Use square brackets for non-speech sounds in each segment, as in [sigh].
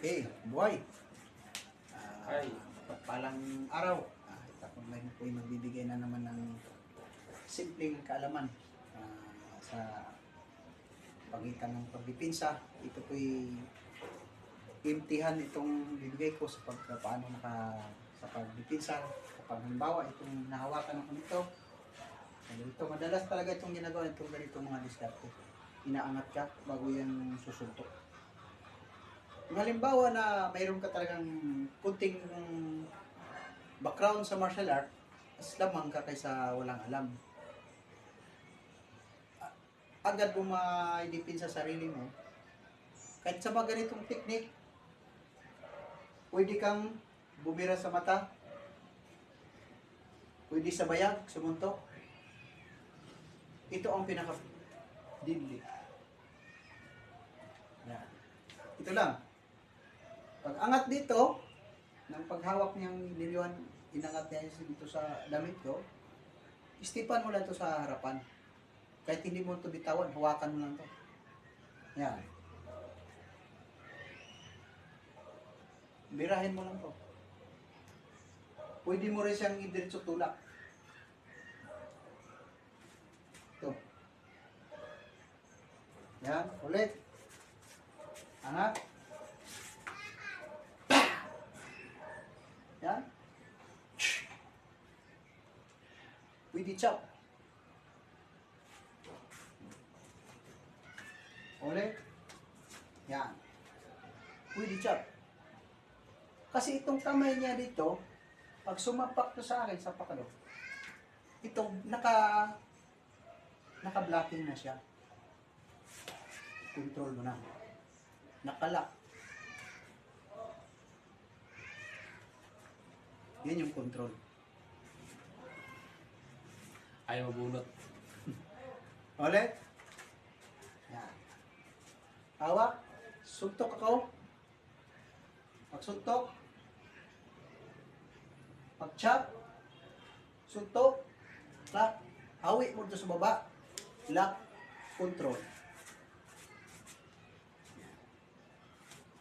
Okay, buhay. Ah, Ay. Pagpalang araw. Ah, ito po may po magbibigay na naman ng simpleng kaalaman ah, sa pagitan ng pagdipinsa. Ito po'y imtihan itong bibigay ko sa pag paano naka sa pagdipinsa. Kapag halimbawa itong nahawakan ako nito, ito, madalas talaga itong ginagawa itong ganito mga diskarte. Inaangat ka bago yan susuntok. Halimbawa na mayroon ka talagang kunting background sa martial art, mas lamang ka kaysa walang alam. Agad mo maidipin sa sarili mo. Kahit sa mga ganitong technique, pwede kang bumira sa mata, pwede sa bayag, sumuntok. Ito ang pinaka deadly. Yan. Ito lang. Pag angat dito, ng paghawak niyang niliwan, inangat niya dito sa damit ko, istipan mo lang to sa harapan. Kahit hindi mo ito bitawan, hawakan mo lang to. Yan. Birahin mo lang to. Pwede mo rin siyang idiretso tulak. Ito. Yan, ulit. Angat. Yan. Pwede chop. Ulit. Yan. Pwede chop. Kasi itong kamay niya dito, pag sumapak to sa akin sa pakalo, ito, naka, naka-blocking na siya. Control mo na. Nakalak. Yan yung control. Ayaw mabunot. [laughs] Ulit. Yan. Hawak. Suntok ako. Pagsuntok. Pag-chop. Suntok. Lock. Hawi mo sa baba. Lock. Control.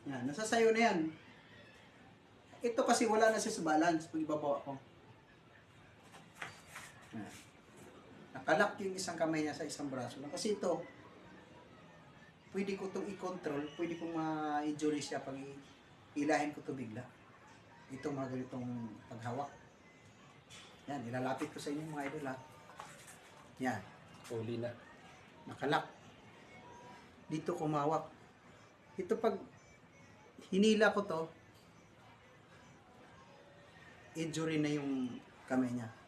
Yan. Nasa sayo na yan. Ito kasi wala na siya sa balance pag ibabawa ko. Yan. Nakalak yung isang kamay niya sa isang braso. lang. Kasi ito, pwede ko itong i-control, pwede kong ma-injury siya pag ilahin ko ito bigla. Ito mga ganitong paghawak. Yan, ilalapit ko sa inyo mga idol ha. Yan, Uli na. nakalak. Dito kumawak. Ito pag hinila ko to, injury na yung kamay niya.